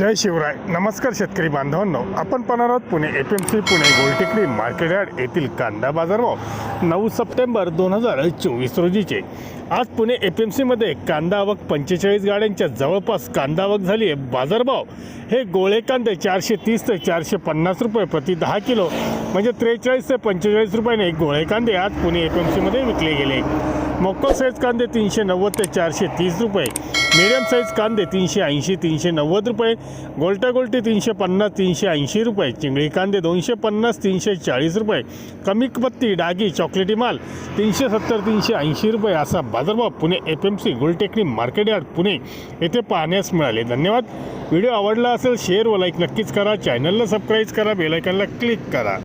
जय शिवराय. नमस्कार शेतकरी बांधवांनो. आपण पाहणार आहोत Pune F M C Pune Gultekdi market yard येथील कांदा बाजारभाव. नऊ सप्टेंबर दोन हजार चोवीस रोजीचे. आज पुणे एफ एम सीमध्ये कांदा आवक पंचेचाळीस गाड्यांच्या जवळपास कांदा आवक झाली आहे. बाजारभाव हे गोळे कांदे चारशे तीस ते चारशे पन्नास रुपये प्रति दहा किलो म्हणजे त्रेचाळीस ते पंचेचाळीस रुपयाने गोळे कांदे आज पुणे एफ एम सीमध्ये विकले गेले. मोको साईज कांदे तीनशे नव्वद ते चारशे तीस रुपये मीडियम साईज कांदे तीनशे ऐंशी तीनशे नव्वद रुपये गोलटा गोलटी तीनशे पन्नास तीनशे ऐंशी रुपये चिंगळी कांदे दोनशे पन्नास तीनशे चाळीस रुपये कमी पत्ती डागी चॉकलेटी माल तीनशे सत्तर तीनशे ऐंशी रुपये असा बाजारभाव Pune F M C Gultekdi market yard Pune येथे पाहण्यास मिळाले. धन्यवाद. व्हिडिओ आवडला असेल शेअर व लाईक नक्कीच करा. चॅनलला सबस्क्राईब करा. बेलायकनला क्लिक करा.